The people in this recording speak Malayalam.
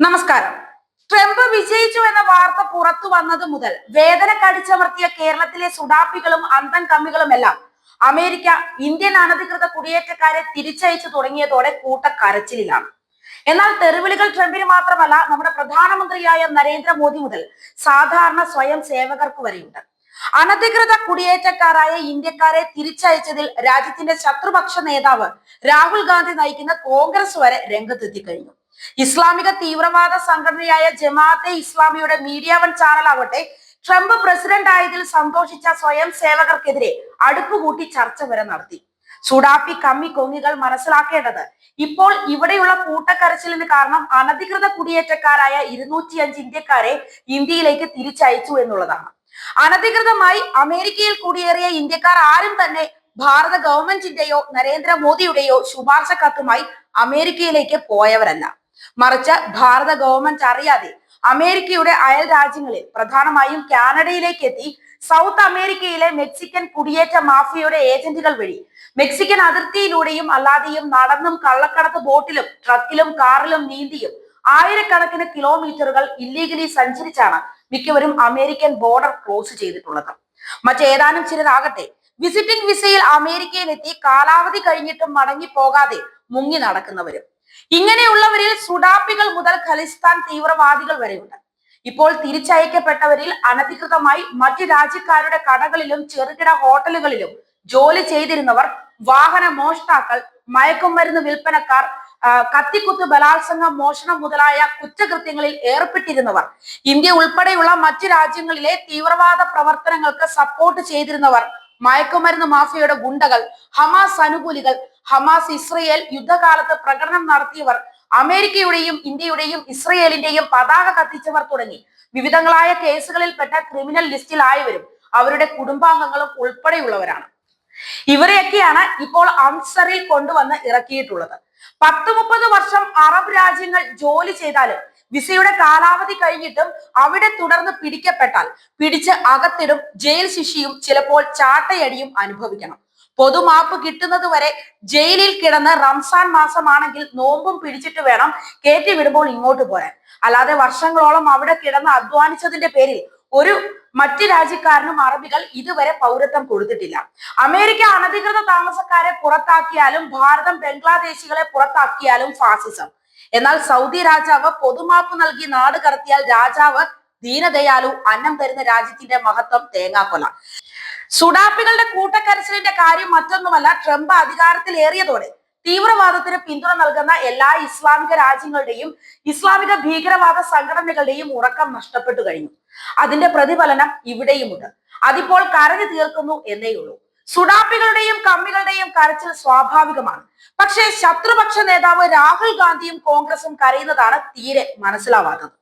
നമസ്കാരം. ട്രംപ് വിജയിച്ചു എന്ന വാർത്ത പുറത്തു വന്നത് മുതൽ വേദന കടിച്ചമർത്തിയ കേരളത്തിലെ സുഡാപ്പികളും അന്തം കമ്മികളുമെല്ലാം അമേരിക്ക ഇന്ത്യൻ അനധികൃത കുടിയേറ്റക്കാരെ തിരിച്ചയച്ചു തുടങ്ങിയതോടെ കൂട്ടക്കരച്ചിലാണ് എന്നാൽ തെരുവിളികൾ ട്രംപിന് മാത്രമല്ല നമ്മുടെ പ്രധാനമന്ത്രിയായ നരേന്ദ്രമോദി മുതൽ സാധാരണ സ്വയം സേവകർക്ക് വരെയുണ്ട്. അനധികൃത കുടിയേറ്റക്കാരായ ഇന്ത്യക്കാരെ തിരിച്ചയച്ചതിൽ രാജ്യത്തിന്റെ ശത്രുപക്ഷ നേതാവ് രാഹുൽ ഗാന്ധി നയിക്കുന്ന കോൺഗ്രസ് വരെ രംഗത്തെത്തി കഴിഞ്ഞു ഇസ്ലാമിക തീവ്രവാദ സംഘടനയായ ജമാഅത്തെ ഇസ്ലാമിയുടെ മീഡിയ വൺ ചാനൽ ആവട്ടെ ട്രംപ് പ്രസിഡന്റ് ആയതിൽ സന്തോഷിച്ച സ്വയം സേവകർക്കെതിരെ അടുപ്പുകൂട്ടി ചർച്ച വരെ നടത്തി. സുഡാപ്പി കമ്മി കൊങ്ങികൾ മനസ്സിലാക്കേണ്ടത് ഇപ്പോൾ ഇവിടെയുള്ള കൂട്ടക്കരച്ചിലിന് കാരണം അനധികൃത കുടിയേറ്റക്കാരായ ഇരുന്നൂറ്റിയഞ്ച് ഇന്ത്യക്കാരെ ഇന്ത്യയിലേക്ക് തിരിച്ചയച്ചു എന്നുള്ളതാണ്. അനധികൃതമായി അമേരിക്കയിൽ കുടിയേറിയ ഇന്ത്യക്കാർ ആരും തന്നെ ഭാരത ഗവൺമെന്റിന്റെയോ നരേന്ദ്രമോദിയുടെയോ ശുപാർശ കത്തുമായി അമേരിക്കയിലേക്ക് പോയവരല്ല. മറിച്ച് ഭാരത ഗവൺമെന്റ് അറിയാതെ അമേരിക്കയുടെ അയൽ രാജ്യങ്ങളിൽ പ്രധാനമായും കാനഡയിലേക്ക് എത്തി സൗത്ത് അമേരിക്കയിലെ മെക്സിക്കൻ കുടിയേറ്റ മാഫിയയുടെ ഏജന്റുകൾ വഴി മെക്സിക്കൻ അതിർത്തിയിലൂടെയും അല്ലാതെയും നടന്നും കള്ളക്കടത്ത് ബോട്ടിലും ട്രക്കിലും കാറിലും നീന്തിയും ആയിരക്കണക്കിന് കിലോമീറ്ററുകൾ ഇല്ലീഗലി സഞ്ചരിച്ചാണ് മിക്കവരും അമേരിക്കൻ ബോർഡർ ക്രോസ് ചെയ്തിട്ടുള്ളത്. മറ്റേതാനും ചിലരാകട്ടെ വിസിറ്റിംഗ് വിസയിൽ അമേരിക്കയിലെത്തി കാലാവധി കഴിഞ്ഞിട്ടും മടങ്ങി പോകാതെ മുങ്ങി നടക്കുന്നവരും. ഇങ്ങനെയുള്ളവരിൽ സുഡാപ്പികൾ മുതൽ ഖലിസ്ഥാൻ തീവ്രവാദികൾ വരെയുണ്ട്. ഇപ്പോൾ തിരിച്ചയക്കപ്പെട്ടവരിൽ അനധികൃതമായി മറ്റു രാജ്യക്കാരുടെ കടകളിലും ചെറുകിട ഹോട്ടലുകളിലും ജോലി ചെയ്തിരുന്നവർ വാഹന മോഷ്ടാക്കൾ മയക്കുമരുന്ന് വിൽപ്പനക്കാർ കത്തിക്കുത്ത് ബലാത്സംഗം മോഷണം മുതലായ കുറ്റകൃത്യങ്ങളിൽ ഏർപ്പെട്ടിരുന്നവർ ഇന്ത്യ ഉൾപ്പെടെയുള്ള മറ്റു രാജ്യങ്ങളിലെ തീവ്രവാദ പ്രവർത്തനങ്ങൾക്ക് സപ്പോർട്ട് ചെയ്തിരുന്നവർ മയക്കുമരുന്ന് മാഫിയയുടെ ഗുണ്ടകൾ ഹമാസ് അനുകൂലികൾ ഹമാസ് ഇസ്രയേൽ യുദ്ധകാലത്ത് പ്രകടനം നടത്തിയവർ അമേരിക്കയുടെയും ഇന്ത്യയുടെയും ഇസ്രയേലിന്റെയും പതാക കത്തിച്ചവർ തുടങ്ങി. വിവിധങ്ങളായ കേസുകളിൽപ്പെട്ട ക്രിമിനൽ ലിസ്റ്റിലായവരും അവരുടെ കുടുംബാംഗങ്ങളും ഉൾപ്പെടെയുള്ളവരാണ്. ഇവരെയൊക്കെയാണ് ഇപ്പോൾ അംസറിൽ കൊണ്ടുവന്ന് ഇറക്കിയിട്ടുള്ളത്. പത്ത് മുപ്പത് വർഷം അറബ് രാജ്യങ്ങൾ ജോലി ചെയ്താലും വിസയുടെ കാലാവധി കഴിഞ്ഞിട്ടും അവിടെ തുടർന്ന് പിടിക്കപ്പെട്ടാൽ പിടിച്ച് അകത്തിടും ജയിൽ ശിക്ഷയും ചിലപ്പോൾ ചാട്ടയടിയും അനുഭവിക്കണം. പൊതുമാപ്പ് കിട്ടുന്നത് വരെ ജയിലിൽ കിടന്ന് റംസാൻ മാസമാണെങ്കിൽ നോമ്പും പിടിച്ചിട്ട് വേണം കയറ്റി വിടുമ്പോൾ ഇങ്ങോട്ട് പോരാൻ. അല്ലാതെ വർഷങ്ങളോളം അവിടെ കിടന്ന് അധ്വാനിച്ചതിന്റെ പേരിൽ ഒരു മറ്റു രാജ്യക്കാരനും അറബികൾ ഇതുവരെ പൗരത്വം കൊടുത്തിട്ടില്ല. അമേരിക്ക അനധികൃത താമസക്കാരെ പുറത്താക്കിയാലും ഭാരതം ബംഗ്ലാദേശികളെ പുറത്താക്കിയാലും ഫാസിസം. എന്നാൽ സൗദി രാജാവ് പൊതുമാപ്പ് നൽകി നാട് കടത്തിയാൽ രാജാവ് ദീനദയാലു അന്നം തരുന്ന രാജ്യത്തിന്റെ മഹത്വം തേങ്ങാക്കൊല. സുഡാപ്പികളുടെ കൂട്ടക്കരച്ചിലിന്റെ കാര്യം മറ്റൊന്നുമല്ല ട്രംപ് അധികാരത്തിലേറിയതോടെ തീവ്രവാദത്തിന് പിന്തുണ നൽകുന്ന എല്ലാ ഇസ്ലാമിക രാജ്യങ്ങളുടെയും ഇസ്ലാമിക ഭീകരവാദ സംഘടനകളുടെയും ഉറക്കം നഷ്ടപ്പെട്ടു കഴിഞ്ഞു. അതിന്റെ പ്രതിഫലനം ഇവിടെയുമുണ്ട്. അതിപ്പോൾ കരഞ്ഞു തീർക്കുന്നു എന്നേയുള്ളൂ. സുഡാപ്പികളുടെയും കമ്മികളുടെയും കരച്ചിൽ സ്വാഭാവികമാണ്. പക്ഷേ ശത്രുപക്ഷ നേതാവ് രാഹുൽ ഗാന്ധിയും കോൺഗ്രസും കരയുന്നതാണ് തീരെ മനസ്സിലാവാത്തത്.